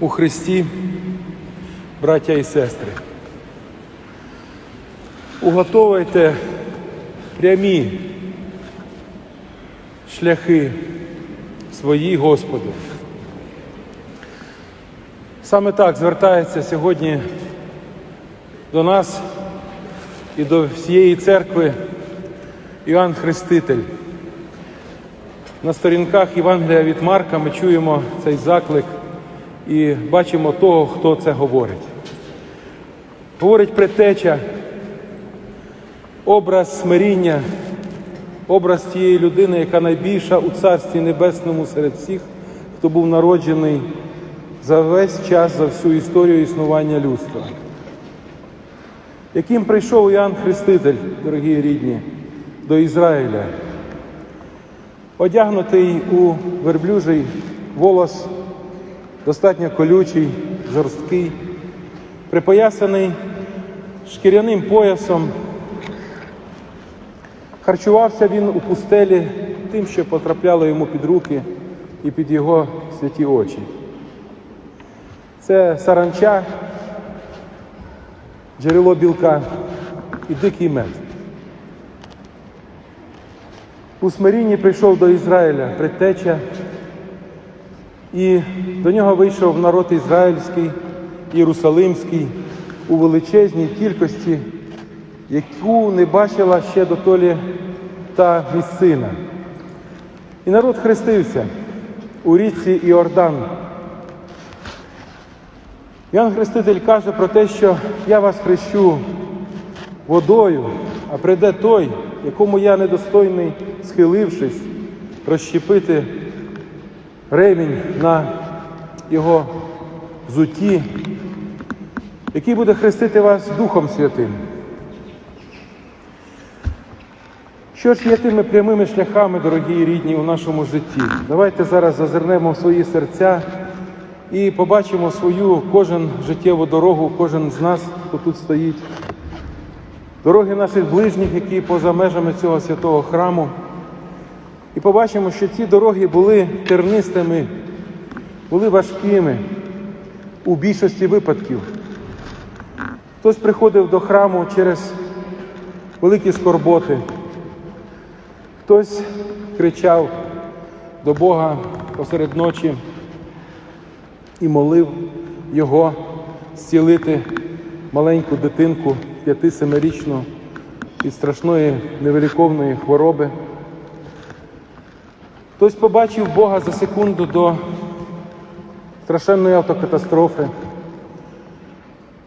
у Христі, браття і сестри. Уготовуйте прямі шляхи свої Господу. Саме так звертається сьогодні до нас і до всієї церкви Іоанн Хреститель. На сторінках Євангелія від Марка ми чуємо цей заклик і бачимо того, хто це говорить. Говорить предтеча, образ смиріння, образ тієї людини, яка найбільша у Царстві Небесному серед всіх, хто був народжений за весь час, за всю історію існування людства. Яким прийшов Іоанн Хреститель, дорогі рідні, до Ізраїля, одягнутий у верблюжий волос, достатньо колючий, жорсткий, припоясаний шкіряним поясом. Харчувався він у пустелі тим, що потрапляло йому під руки і під його святі очі. Це саранча, джерело білка і дикий мед. У смирінні прийшов до Ізраїля предтеча, і до нього вийшов народ ізраїльський, єрусалимський у величезній кількості, яку не бачила ще дотолі та місцина. І народ хрестився у річці Іордан. Ян Хреститель каже про те, що я вас хрещу водою, а прийде той, якому я недостойний, схилившись, розщепити ремінь на його взуті, який буде хрестити вас Духом Святим. Що ж є тими прямими шляхами, дорогі рідні, у нашому житті? Давайте зараз зазирнемо в свої серця і побачимо свою кожен життєву дорогу, кожен з нас, хто тут стоїть. Дороги наших ближніх, які поза межами цього святого храму. І побачимо, що ці дороги були тернистими, були важкими у більшості випадків. Хтось приходив до храму через великі скорботи, хтось кричав до Бога посеред ночі і молив Його зцілити маленьку дитинку п'яти-семирічну від страшної невиліковної хвороби. Хтось побачив Бога за секунду до страшенної автокатастрофи.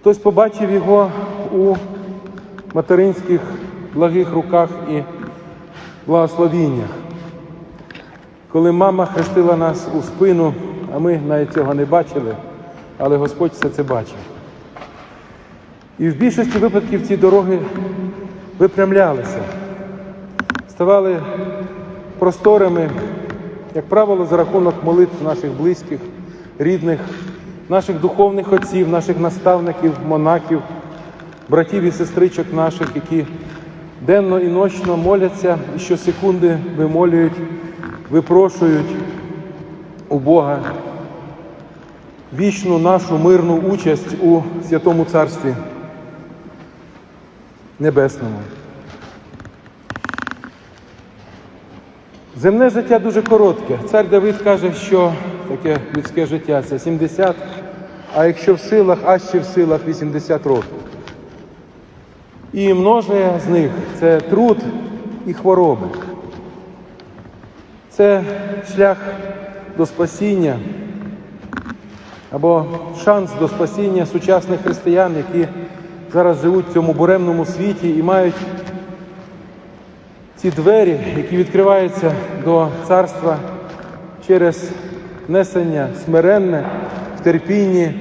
Хтось побачив його у материнських благих руках і благословіннях. Коли мама хрестила нас у спину, а ми навіть цього не бачили, але Господь все це бачив. І в більшості випадків ці дороги випрямлялися, ставали просторими, як правило, за рахунок молитв наших близьких, рідних, наших духовних отців, наших наставників, монахів, братів і сестричок наших, які денно і ночно моляться і щосекунди вимолюють, випрошують у Бога вічну нашу мирну участь у святому царстві небесному. Земне життя дуже коротке. Цар Давид каже, що таке людське життя це 70, а якщо в силах, а ще в силах 80 років. І множає з них це труд і хвороби. Це шлях до спасіння або шанс до спасіння сучасних християн, які зараз живуть в цьому буремному світі і мають ці двері, які відкриваються до царства через несення смиренне в терпінні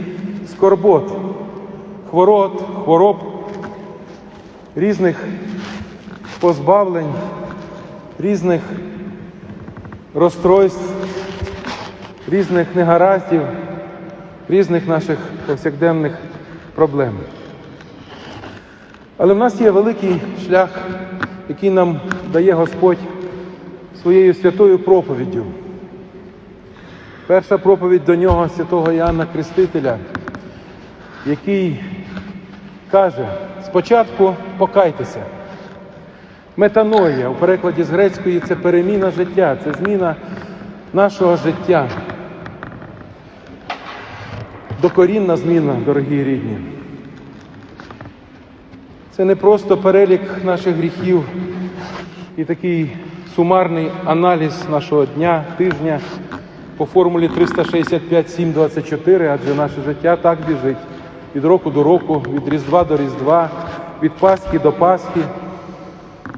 скорбот, хворот, хвороб, різних позбавлень, різних розстройств, різних негараздів, різних наших повсякденних проблем. Але в нас є великий шлях, який нам дає Господь своєю святою проповіддю. Перша проповідь до нього святого Іоанна Крестителя, який каже: спочатку покайтеся. Метаноя у перекладі з грецької це переміна життя, це зміна нашого життя. Докорінна зміна, дорогі рідні. Це не просто перелік наших гріхів і такий сумарний аналіз нашого дня, тижня по формулі 365-7-24, адже наше життя так біжить від року до року, від Різдва до Різдва, від Пасхи до Пасхи.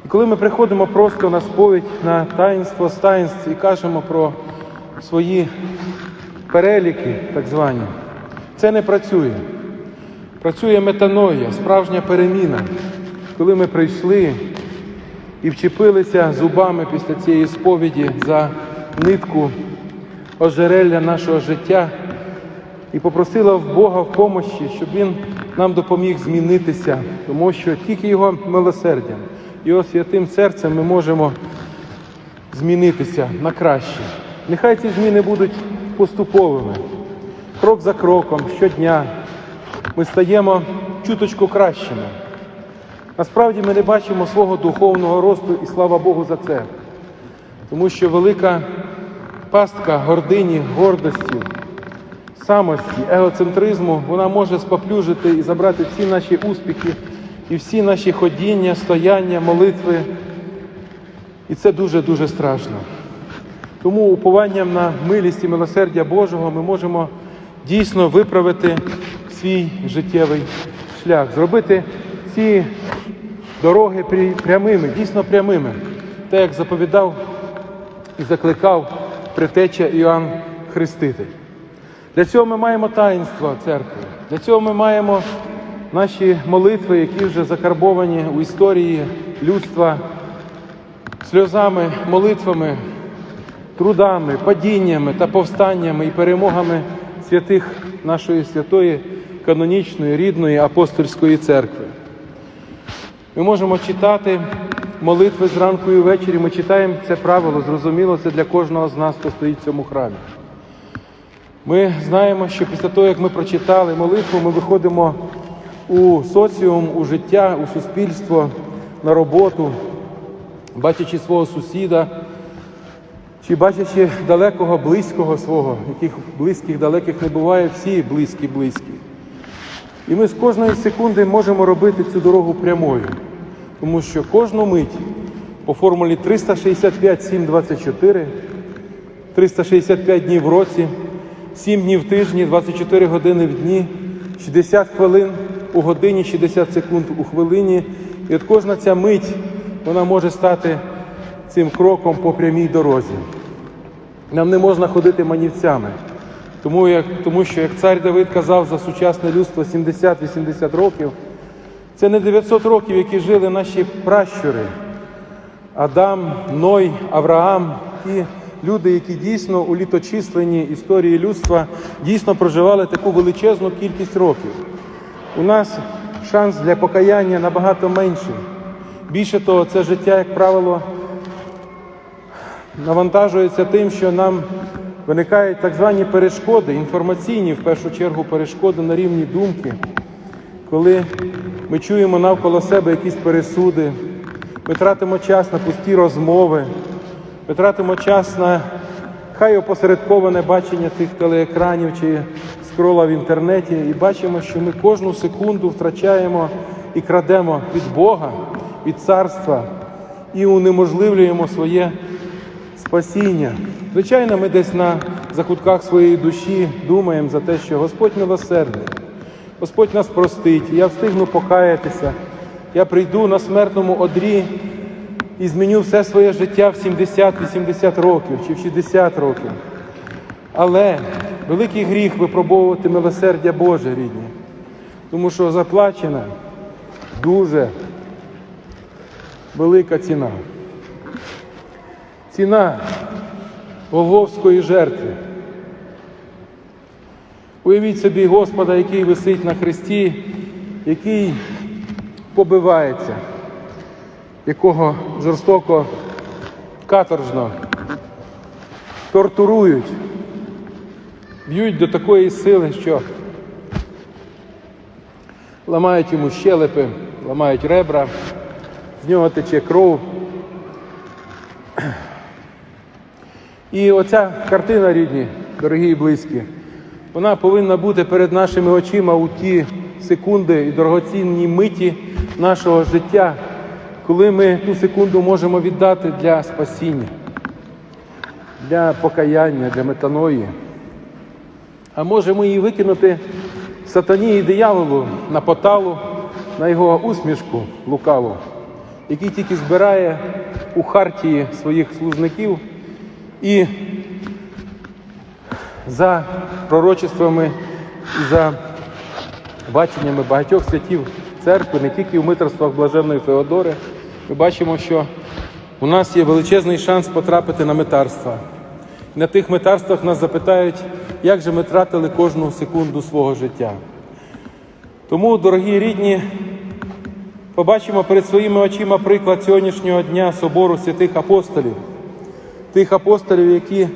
І коли ми приходимо просто на сповідь, на таїнство з таїнств і кажемо про свої переліки, так звані, це не працює. Працює метаноя, справжня переміна, коли ми прийшли і вчепилися зубами після цієї сповіді за нитку ожерелля нашого життя і попросила в Бога в помощі, щоб Він нам допоміг змінитися, тому що тільки Його милосердям, Його святим серцем ми можемо змінитися на краще. Нехай ці зміни будуть поступовими, крок за кроком, щодня ми стаємо чуточку кращими. Насправді ми не бачимо свого духовного росту і слава Богу за це. Тому що велика пастка гордині, гордості, самості, егоцентризму, вона може споплюжити і забрати всі наші успіхи і всі наші ходіння, стояння, молитви. І це дуже-дуже страшно. Тому упованням на милість і милосердя Божого ми можемо дійсно виправити свій життєвий шлях, зробити ці дороги прямими, дійсно прямими, так як заповідав і закликав притеча Іоанн Хреститель. Для цього ми маємо таїнство церкви, для цього ми маємо наші молитви, які вже закарбовані у історії людства сльозами, молитвами, трудами, падіннями та повстаннями і перемогами святих нашої святої канонічної рідної апостольської церкви. Ми можемо читати молитви зранку і ввечері. Ми читаємо це правило, зрозуміло, це для кожного з нас, хто стоїть в цьому храмі. Ми знаємо, що після того, як ми прочитали молитву, ми виходимо у соціум, у життя, у суспільство, на роботу, бачачи свого сусіда, чи бачачи далекого, близького свого, яких близьких, далеких не буває, всі близькі, близькі. І ми з кожної секунди можемо робити цю дорогу прямою, тому що кожну мить по формулі 365-7-24, 365 днів в році, 7 днів в тижні, 24 години в дні, 60 хвилин у годині, 60 секунд у хвилині. І от кожна ця мить вона може стати цим кроком по прямій дорозі. Нам не можна ходити манівцями. Тому, як, тому що, як цар Давид казав за сучасне людство 70-80 років, це не 900 років, які жили наші пращури. Адам, Ной, Авраам, ті люди, які дійсно у літочисленні історії людства дійсно проживали таку величезну кількість років. У нас шанс для покаяння набагато менший. Більше того, це життя, як правило, навантажується тим, що нам виникають так звані перешкоди, інформаційні, в першу чергу, перешкоди на рівні думки, коли ми чуємо навколо себе якісь пересуди, ми тратимо час на пусті розмови, ми тратимо час на хай опосередковане бачення тих телеекранів чи скрола в інтернеті, і бачимо, що ми кожну секунду втрачаємо і крадемо від Бога, від царства і унеможливлюємо своє спасіння. Звичайно, ми десь на закутках своєї душі думаємо за те, що Господь милосердний, Господь нас простить, я встигну покаятися, я прийду на смертному одрі і зміню все своє життя в 70-80 років чи в 60 років. Але великий гріх випробовувати милосердя Боже рідні, тому що заплачена дуже велика ціна. Ціна Голговської жертви. Уявіть собі Господа, який висить на хресті, який побивається, якого жорстоко каторжно тортурують, б'ють до такої сили, що ламають йому щелепи, ламають ребра, з нього тече кров. І оця картина, рідні, дорогі і близькі, вона повинна бути перед нашими очима у ті секунди і дорогоцінні миті нашого життя, коли ми ту секунду можемо віддати для спасіння, для покаяння, для метаної. А можемо її викинути сатані і дияволу на поталу, на його усмішку лукаву, який тільки збирає у хартії своїх служників і за пророчествами і за баченнями багатьох святів церкви, не тільки в митрствах блаженної Феодори, ми бачимо, що у нас є величезний шанс потрапити на метарства. На тих метарствах нас запитають, як же ми тратили кожну секунду свого життя. Тому, дорогі рідні, побачимо перед своїми очима приклад сьогоднішнього дня собору святих апостолів, тих апостолів, які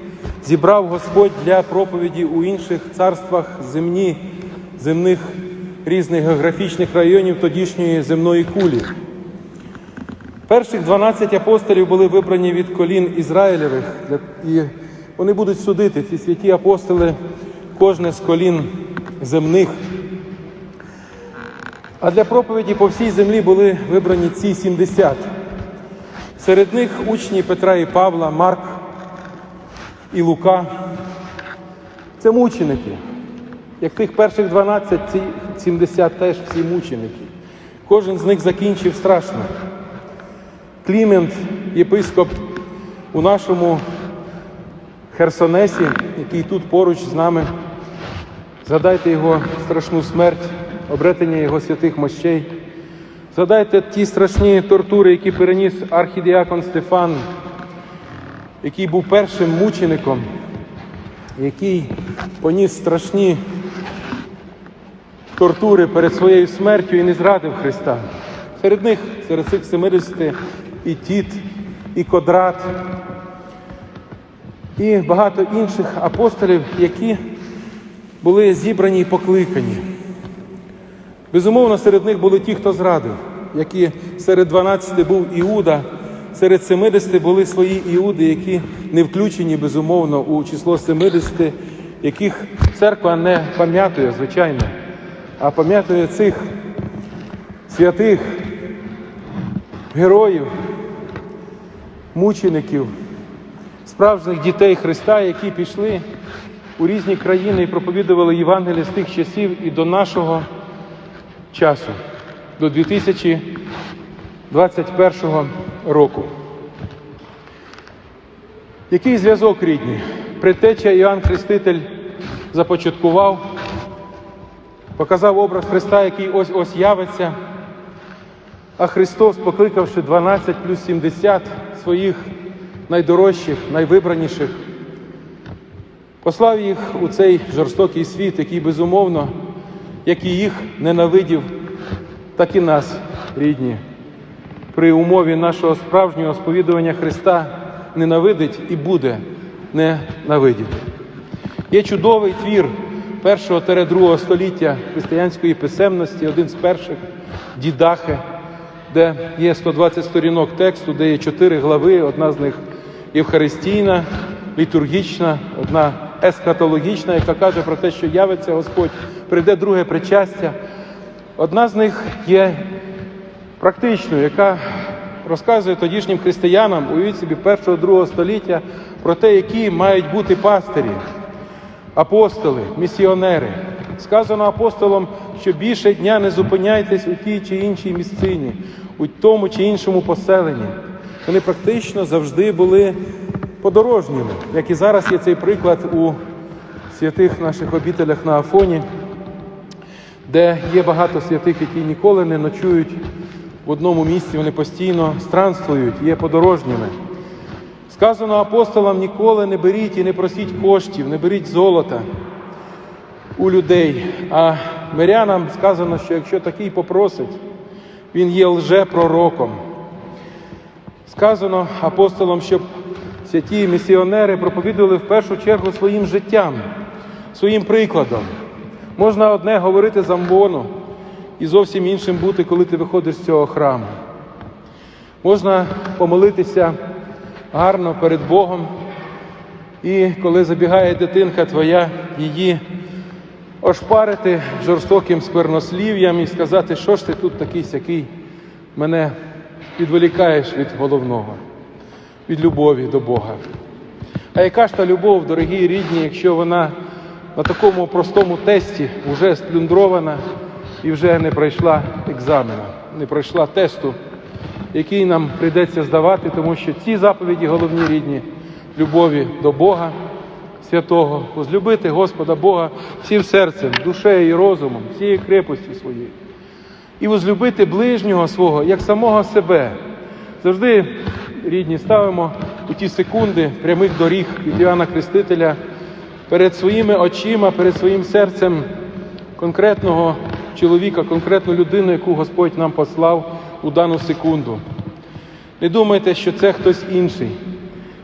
зібрав Господь для проповіді у інших царствах земні, земних різних географічних районів тодішньої земної кулі. Перших 12 апостолів були вибрані від колін Ізраїлевих, і вони будуть судити ці святі апостоли, кожне з колін земних. А для проповіді по всій землі були вибрані ці 70. Серед них учні Петра і Павла, Марк і Лука. Це мученики. Як тих перших 12, ці 70 теж всі мученики. Кожен з них закінчив страшно. Клімент, єпископ у нашому Херсонесі, який тут поруч з нами. Згадайте його страшну смерть, обретення його святих мощей. Згадайте ті страшні тортури, які переніс архідіакон Стефан, який був першим мучеником, який поніс страшні тортури перед своєю смертю і не зрадив Христа. Серед них, серед цих 70 і Тіт, і Кодрат, і багато інших апостолів, які були зібрані і покликані. Безумовно, серед них були ті, хто зрадив, які серед 12 був Іуда, серед 70 були свої Іуди, які не включені, безумовно, у число 70, яких церква не пам'ятує, звичайно, а пам'ятує цих святих героїв, мучеників, справжніх дітей Христа, які пішли у різні країни і проповідували Євангеліє з тих часів і до нашого часу, до 2021 року. Який зв'язок рідні? Предтеча Іоанн Хреститель започаткував, показав образ Христа, який ось ось явиться. А Христос, покликавши 12 плюс 70 своїх найдорожчих, найвибраніших, послав їх у цей жорстокий світ, який безумовно, як і їх ненавидів, так і нас, рідні, при умові нашого справжнього сповідування Христа ненавидить і буде ненавидіти. Є чудовий твір 1-2 століття християнської писемності, один з перших дідахи, де є 120 сторінок тексту, де є чотири глави, одна з них євхаристійна, літургічна, одна ескатологічна, яка каже про те, що явиться Господь, прийде друге причастя. Одна з них є практичною, яка розказує тодішнім християнам, уявіть собі, першого-другого століття про те, які мають бути пастирі, апостоли, місіонери. Сказано апостолам, що більше дня не зупиняйтесь у тій чи іншій місцині, у тому чи іншому поселенні. Вони практично завжди були подорожніми, як і зараз є цей приклад у святих наших обітелях на Афоні, де є багато святих, які ніколи не ночують в одному місці, вони постійно странствують, є подорожніми. Сказано апостолам: ніколи не беріть і не просіть коштів, не беріть золота у людей. А мирянам сказано, що якщо такий попросить, він є лжепророком. Сказано апостолам, щоб святі місіонери проповідували в першу чергу своїм життям, своїм прикладом. Можна одне говорити з амбону і зовсім іншим бути, коли ти виходиш з цього храму. Можна помолитися гарно перед Богом, і коли забігає дитинка твоя, її ошпарити жорстоким сквернослів'ям і сказати, що ж ти тут такий сякий мене відволікаєш від головного, від любові до Бога. А яка ж та любов, дорогі рідні, якщо вона на такому простому тесті вже сплюндрована і вже не пройшла екзамена, не пройшла тесту, який нам прийдеться здавати, тому що ці заповіді головні рідні любові до Бога святого, возлюбити Господа Бога всім серцем, душею і розумом, всією крепостю своєю. І возлюбити ближнього свого як самого себе. Завжди, рідні, ставимо у ті секунди прямих доріг від Іоанна Хрестителя перед своїми очима, перед своїм серцем конкретного чоловіка, конкретну людину, яку Господь нам послав у дану секунду. Не думайте, що це хтось інший.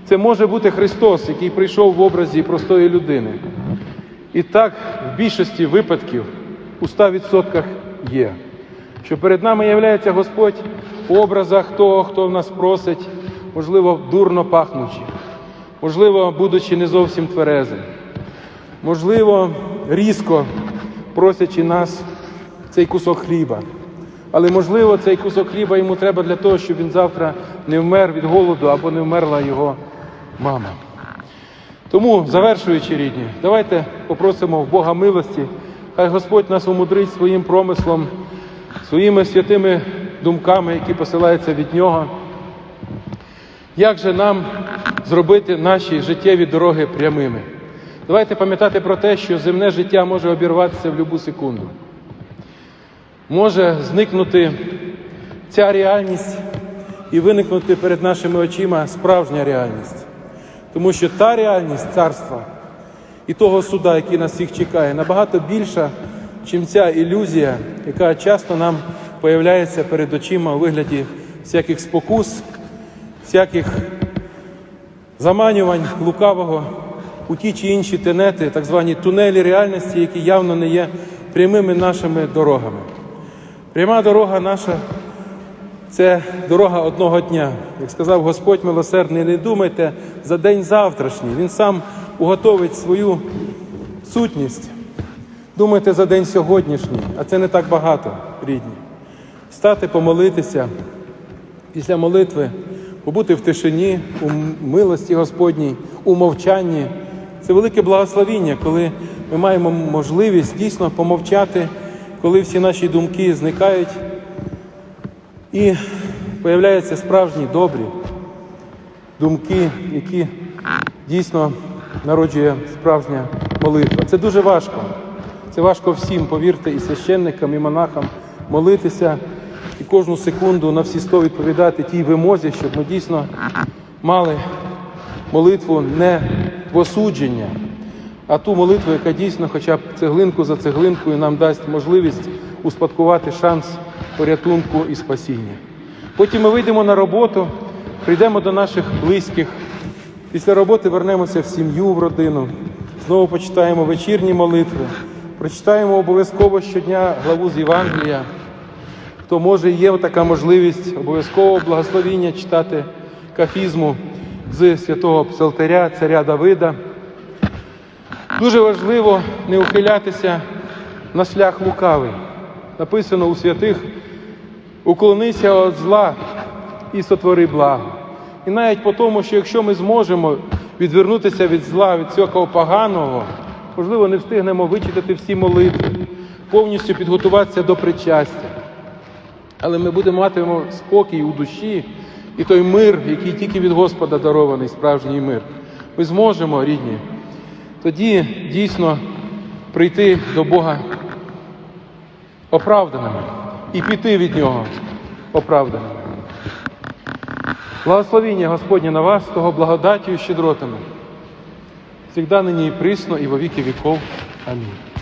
Це може бути Христос, який прийшов в образі простої людини. І так в більшості випадків у 100% є, що перед нами являється Господь у образах того, хто в нас просить, можливо, дурно пахнучи, можливо, будучи не зовсім тверезим, можливо, різко просячи нас цей кусок хліба. Але можливо, цей кусок хліба йому треба для того, щоб він завтра не вмер від голоду або не вмерла його мама. Тому, завершуючи рідні, давайте попросимо в Бога милості, хай Господь нас умудрить своїм промислом, своїми святими думками, які посилаються від Нього. Як же нам зробити наші життєві дороги прямими? Давайте пам'ятати про те, що земне життя може обірватися в будь-яку секунду. Може зникнути ця реальність і виникнути перед нашими очима справжня реальність. Тому що та реальність царства і того суда, який нас всіх чекає, набагато більша, чим ця ілюзія, яка часто нам появляється перед очима у вигляді всяких спокус, всяких заманювань лукавого у ті чи інші тенети, так звані тунелі реальності, які явно не є прямими нашими дорогами. Пряма дорога наша це дорога одного дня. Як сказав Господь милосердний, не думайте за день завтрашній. Він сам уготовить свою сутність. Думайте за день сьогоднішній, а це не так багато, рідні. Встати, помолитися після молитви, побути в тишині, у милості Господній, у мовчанні. Це велике благословіння, коли ми маємо можливість дійсно помовчати, коли всі наші думки зникають. І появляються справжні добрі думки, які дійсно народжує справжня молитва. Це дуже важко. Це важко всім, повірте, і священникам, і монахам молитися і кожну секунду на всі сто відповідати тій вимозі, щоб ми дійсно мали молитву не в осудження, а ту молитву, яка дійсно, хоча б цеглинку за цеглинкою, нам дасть можливість успадкувати шанс порятунку і спасіння. Потім ми вийдемо на роботу, прийдемо до наших близьких. Після роботи вернемося в сім'ю, в родину. Знову почитаємо вечірні молитви, прочитаємо обов'язково щодня главу з Євангелія. Хто може, є така можливість обов'язково благословіння читати кафізму з святого Псалтаря, царя Давида. Дуже важливо не ухилятися на шлях лукавий. Написано у святих уклонися від зла і сотвори благо. І навіть по тому, що якщо ми зможемо відвернутися від зла, від цього поганого, можливо, не встигнемо вичитати всі молитви, повністю підготуватися до причастя. Але ми будемо матимемо спокій у душі і той мир, який тільки від Господа дарований, справжній мир. Ми зможемо, рідні, тоді дійсно прийти до Бога оправданими і піти від Нього оправданими. Благословіння Господнє на вас, того благодаттю і щедротами. Всегда нині і присно, і во віки віков. Амінь.